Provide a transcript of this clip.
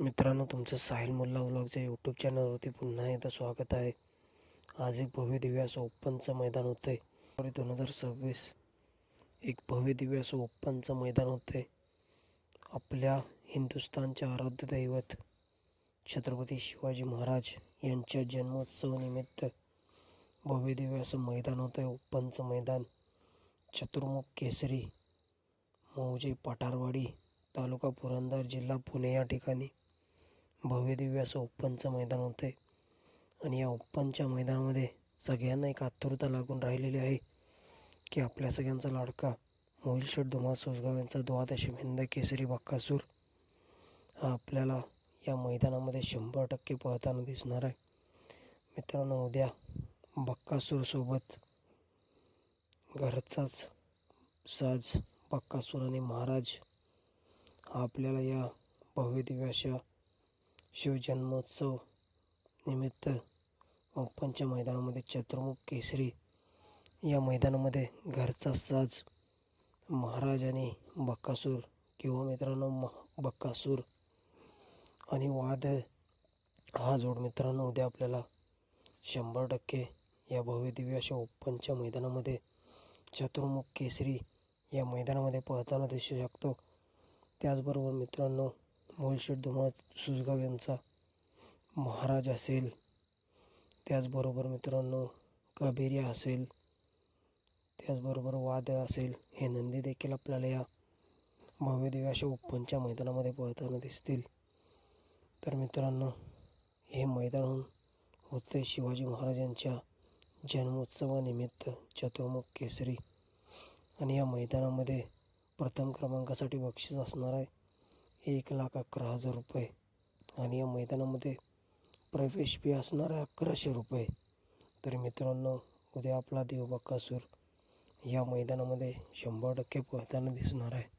मित्रांनो तुमचं साहिल मुल्ला व्लॉगच्या यूट्यूब चॅनलवरती पुन्हा एकदा स्वागत आहे. आज एक भव्य दिव्य असं ओपनचं मैदान होतं आहे दोन हजार सव्वीस. एक भव्य दिव्य असं ओपनचं मैदान होतं आहे आपल्या हिंदुस्थानच्या आराध्य दैवत छत्रपती शिवाजी महाराज यांच्या जन्मोत्सवानिमित्त भव्य दिव्य असं मैदान होतं आहे ओपनचं मैदान. चतुर्मुख केसरी मौजे पठारवाडी तालुका पुरंदर जिल्हा पुणे या ठिकाणी. भव्यदिव्य असं ओपनचं मैदान होतं आहे आणि या ओपनच्या मैदानामध्ये सगळ्यांना एक आतुरता लागून राहिलेली आहे की आपल्या सगळ्यांचा लाडका मोहिल शेठ धुमा सोसगाव यांचा द्वादशी हिंद केसरी बक्कासूर हा आपल्याला या मैदानामध्ये शंभर टक्के पळताना दिसणार आहे. मित्रांनो उद्या बक्कासूरसोबत घरचाच साज बक्कासूर आणि महाराज हा आपल्याला या भव्य अशा शिवजन्मोत्सव निमित्त ओपनच्या मैदानामध्ये चतुर्मुख केसरी या मैदानामध्ये घरचा साज महाराज आणि बक्कासूर किंवा मित्रांनो म बक्कासूर आणि वाद हा जोड मित्रांनो उद्या आपल्याला शंभर टक्के या भव्यदिव्य अशा ओपनच्या मैदानामध्ये चतुर्मुख केसरी या मैदानामध्ये पळताना दिसू शकतो. त्याचबरोबर मित्रांनो मोलशेठ धुमा सुजगाव यांचा महाराज असेल. त्याचबरोबर मित्रांनो कबेरिया असेल. त्याचबरोबर वाद असेल. हे नंदी देखील आपल्याला या भव्य अशा ओपनच्या मैदानामध्ये पळताना दिसतील. तर मित्रांनो हे मैदान होते शिवाजी महाराजांच्या जन्मोत्सवानिमित्त चतुर्मुख केसरी. आणि या मैदानामध्ये प्रथम क्रमांकासाठी बक्षीस असणार आहे. एक लाख अकरा हजार रुपये. आणि या मैदानामध्ये प्रवेश फी असणार आहे अकराशे रुपये. तर मित्रांनो उद्या आपला देवबाकासूर या मैदानामध्ये शंभर टक्के पोहताना दिसणार आहे.